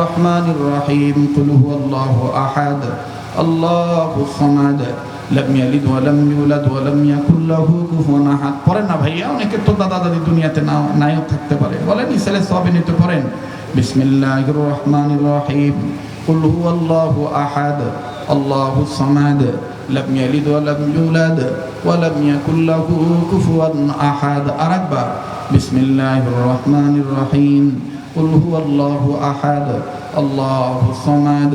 الرحمن الرحيم قل هو الله أحد الله الصمد لم يلد ولم يولد ولم يكن له كفوا أحد পড়েন না ভাইয়া অনেকে তো দাদা দাদি দুনিয়াতে না নায়ক থাকতে পারে বলেন ইসলে সবে নিতে পারেন বিসমিল্লাহির রহমানির রহিম قل هو الله أحد الله الصمد لم يلد ولم يولد ولم يكن له كفوا أحد أربع بسم الله الرحمن الرحيم قل هو الله أحد الله الصمد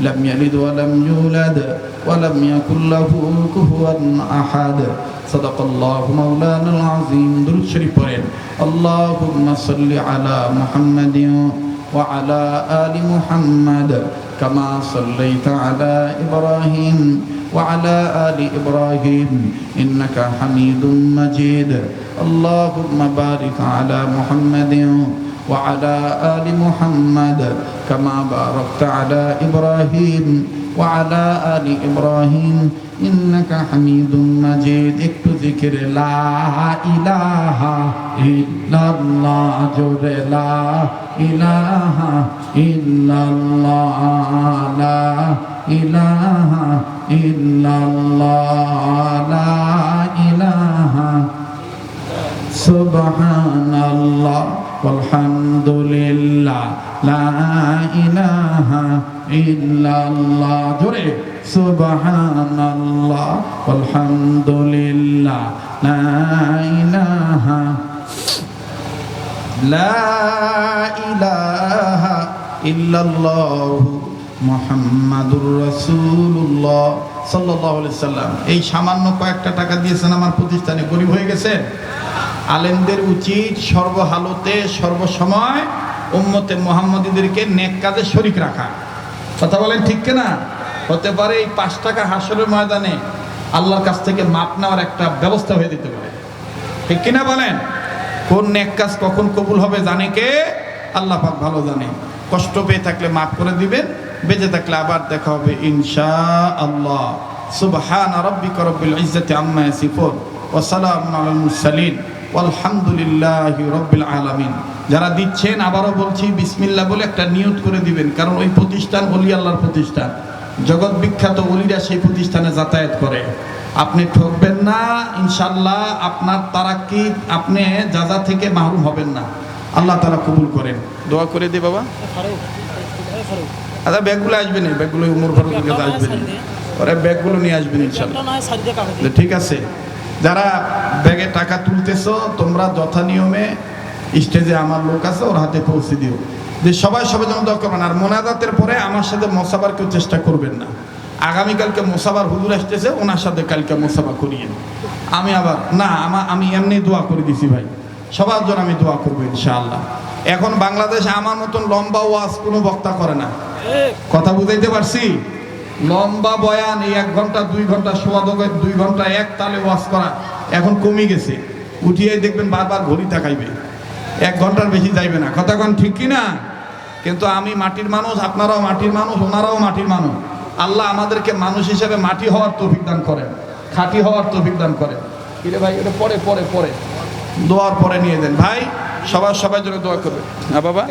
لم يلد ولم يولد ولم يكن له كفوا أحد. صدق الله مولانا العظيم. دل الشريفين اللهم صل على محمد وعلى آل محمد كما صليت على إبراهيم وعلى آل إبراهيم إنك حميد مجيد. اللهم بارك على محمد وعلى آل محمد كما باركت على إبراهيم وعلى آل إبراهيم إنك حميد مجيد একটু ذكر لا إله إلا الله جل لا إله إلا الله لا إله إلا الله لا إله سبحان الله والحمد لله لا إله إلا الله جري سبحان الله والحمد لله لا إله لا إله إلا الله মোহাম্মদুর রসুল্লাহ সাল্লাহ সাল্লাম এই সামান্য কয়েকটা টাকা দিয়েছেন আমার প্রতিষ্ঠানে গরিব হয়ে গেছেন আলেমদের উচিত সর্বহালতে, সর্বসময় উম্মতে মোহাম্মদীদেরকে নেক কাজে শরিক রাখা। কথা বলেন ঠিক কিনা? হতে পারে এই পাঁচ টাকা হাসরের ময়দানে আল্লাহর কাছ থেকে মাপ নেওয়ার একটা ব্যবস্থা হয়ে দিতে পারে। ঠিক কিনা বলেন? কোন নেক কাজ কখন কবুল হবে জানে কে? আল্লাহ পাক ভালো জানে। কষ্ট পেয়ে থাকলে মাফ করে দিবেন, বেঁচে থাকলে আবার দেখা হবে ইনশা আল্লাহ সুবহান রাব্বিকা রব্বিল ইজ্জাতি আম্মা ইয়াসিফুন, ওয়া সালামুন আলাল মুরসালিন। আলহামদুলিল্লাহি রব্বিল আলামিন। যারা দিচ্ছেন আবারও বলছি বিসমিল্লাহ বলে একটা নিয়ত করে দিবেন কারণ ওই প্রতিষ্ঠান অলি আল্লাহর প্রতিষ্ঠান। জগৎ বিখ্যাত অলিরা সেই প্রতিষ্ঠানে যাতায়াত করে। আপনি ঠকবেন না ইনশাল্লাহ আপনার তারাক্কি আপনি যাজা থেকে মাহরুম হবেন না। আল্লাহ তারা কবুল করেন। দোয়া করে দে বাবা। আচ্ছা ব্যাগগুলো আসবেন ব্যাগগুলো উমর ফারুকের কাছে আসবেন ওরা ব্যাগগুলো নিয়ে আসবেন ইনশাল্লাহ ঠিক আছে। যারা ব্যাগে টাকা তুলতেছো তোমরা যথা নিয়মে স্টেজে আমার লোক আছে ওর হাতে পৌঁছে দিও। যে সবাই সবাই যেন দরকার করবেন। আর মোনাজাতের পরে আমার সাথে মোসাবার কেউ চেষ্টা করবেন না। আগামীকালকে মোসাবার হুজুর আসতেছে ওনার সাথে কালকে মোসাবা করিয়ে আমি আবার না আমার আমি এমনি দোয়া করে দিছি ভাই। সবার জন্য আমি দোয়া করব ইনশাআল্লাহ। এখন বাংলাদেশে আমার মতন লম্বা ওয়াজ কোনো বক্তা করে না। কথা বুঝাইতে পারছি? লম্বা বয়ান এই এক ঘণ্টা দুই ঘণ্টা সোয়া দুই ঘণ্টা এক তালে ওয়াজ করা এখন কমে গেছে। উঠিয়ে দেখবেন বারবার ঘড়ি তাকাইবে। এক ঘণ্টার বেশি যাইবে না। কথা কোন ঠিক কি না কিন্তু আমি মাটির মানুষ আপনারাও মাটির মানুষ ওনারাও মাটির মানুষ। আল্লাহ আমাদেরকে মানুষ হিসেবে মাটি হওয়ার তৌফিক দান করেন খাঁটি হওয়ার তৌফিক দান করেন। কিরে ভাই এটা পরে পরে পরে। দোয়ার পরে নিয়ে দেন। ভাই সবার সবাই জন্য দোয়া করবে না বাবা?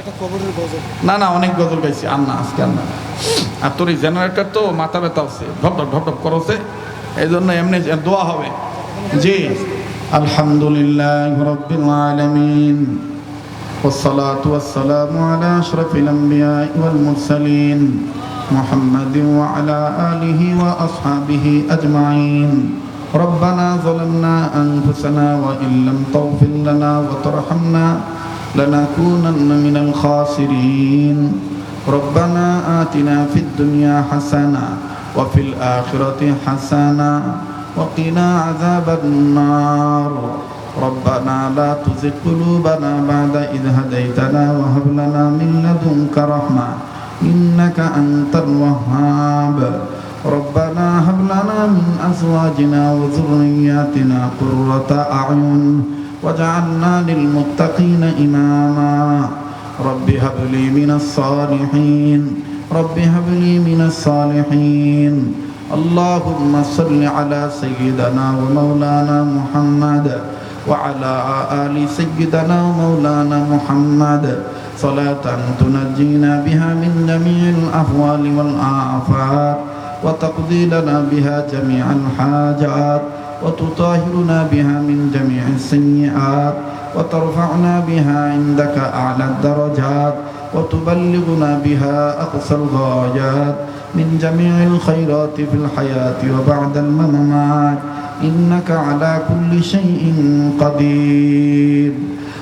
না না অনেক গজল গাইছি। আর না আজকে আর না আর তোর এই জেনারেটর তো মাথা ব্যথা আছে ঢপ ঢপ ঢপ ঢপ করছে এই জন্য এমনি দোয়া হবে জি আলহামদুলিল্লাহ রব্বিল আলামিন والصلاة والسلام على أشرف الأنبياء والمرسلين محمد وعلى آله وأصحابه أجمعين ربنا ظلمنا أنفسنا وإن لم تغفر لنا وترحمنا لنكونن من الخاسرين ربنا آتنا في الدنيا حسنة وفي الآخرة حسنة وقنا عذاب النار. ربنا لا تزغ قلوبنا بعد إذ هديتنا وهب لنا من لدنك رحمة إنك أنت الوهاب. ربنا هب لنا من أزواجنا وذرياتنا قرة أعين واجعلنا للمتقين إماما. رب هب لي من الصالحين. رب هب لي من الصالحين. اللهم صل على سيدنا ومولانا محمد وعلى آل سيدنا ومولانا محمد. صلاة تنجينا بها من جميع الأهوال والآفات وتقضي لنا بها جميع الحاجات وتطهرنا بها من جميع السيئات وترفعنا بها عندك أعلى الدرجات وتبلغنا بها أقصى الغايات من جميع الخيرات في الحياة وبعد الممات. إنك على كل شيء قدير.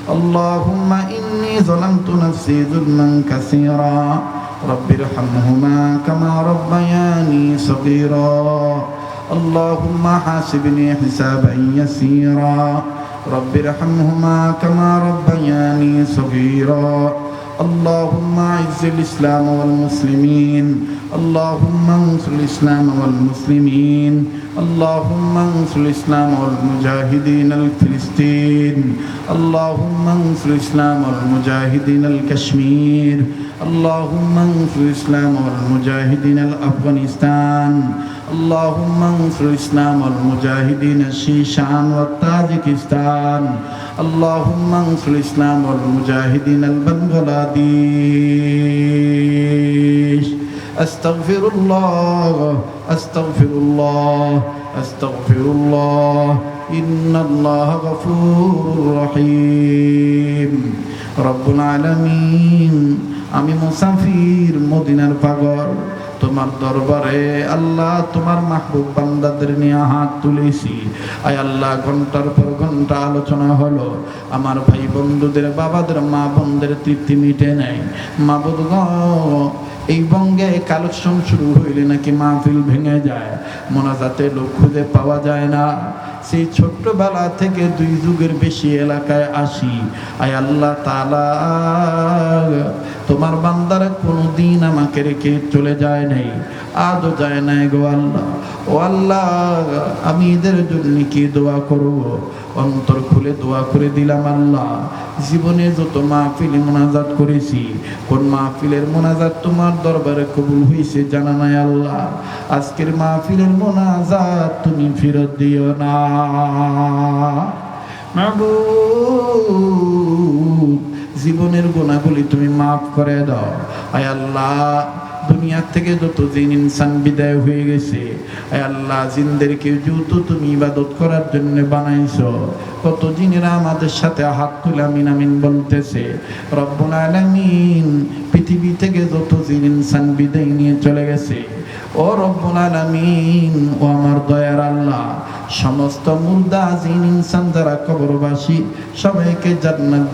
اللهم إني ظلمت نفسي ظلما كثيرا. رب ارحمهما كما ربياني صغيرا. اللهم حاسبني حسابا يسيرا. رب ارحمهما كما ربياني صغيرا اللهم اعز الاسلام والمسلمين اللهم انصر الاسلام والمسلمين اللهم انصر الاسلام والمجاهدين الفلسطين اللهم انصر الاسلام والمجاهدين الكشمير اللهم انصر الإسلام والمجاهدين الأفغانستان. اللهم انصر الإسلام والمجاهدين الشيشان والتاجكستان. اللهم انصر الإسلام والمجاهدين البنغلاديش. أستغفر الله أستغفر الله أستغفر الله. إن الله غفور رحيم. رب العالمين. আমি মুসাফির মদিনার পাগল। তোমার দরবারে আল্লাহ তোমার মাহবুব বান্দাদের নিয়ে হাত তুলেছি। আয় আল্লাহ, ঘণ্টার পর ঘণ্টা আলোচনা হলো। আমার ভাই বন্ধুদের, বাবাদের, মা বোনদের তৃপ্তি মিটে নেই। মা বোধ এই বঙ্গে কালেকশন শুরু হইলে নাকি মাহফিল ভেঙে যায়। মোনাজাতে লোক খুঁজে পাওয়া যায় না। সেই ছোট্টবেলা থেকে দুই যুগের বেশি এলাকায় আসি। আয় আল্লাহ তালা তোমার বান্দারা কোনো দিন আমাকে রেখে চলে যায় নাই, আজও যায় নাই গো আল্লাহ। ও আল্লাহ, আমি এদের জন্য কি দোয়া করব? অন্তর খুলে দোয়া করে দিলাম আল্লাহ। জীবনে যত মাহফিলে মোনাজাত করেছি, কোন মাহফিলের মোনাজাত তোমার দরবারে কবুল হয়েছে জানা নাই আল্লাহ। আজকের মাহফিলের মোনাজাত তুমি ফেরত দিও না। মাহবুব জীবনের গুণাগুলি তুমি মাফ করে দাও। আয় আল্লাহ দুনিয়া থেকে যত দিন ইনসান বিদায় হয়ে গেছে, আয় আল্লাহ, জিনদেরকে যেহেতু তুমি ইবাদত করার জন্য বানাইছো কত জিনেরা আমাদের সাথে হাত তুলে আমিন বলতেছে, রব্বুল পৃথিবী থেকে যত জিন ইনসান বিদায় নিয়ে চলে গেছে, ও রব্বুল ও আমার দয়ার আল্লাহ, সমস্ত মুর্দা, জিন, ইনসান যারা কবরবাসী, সবাইকে জান্নাত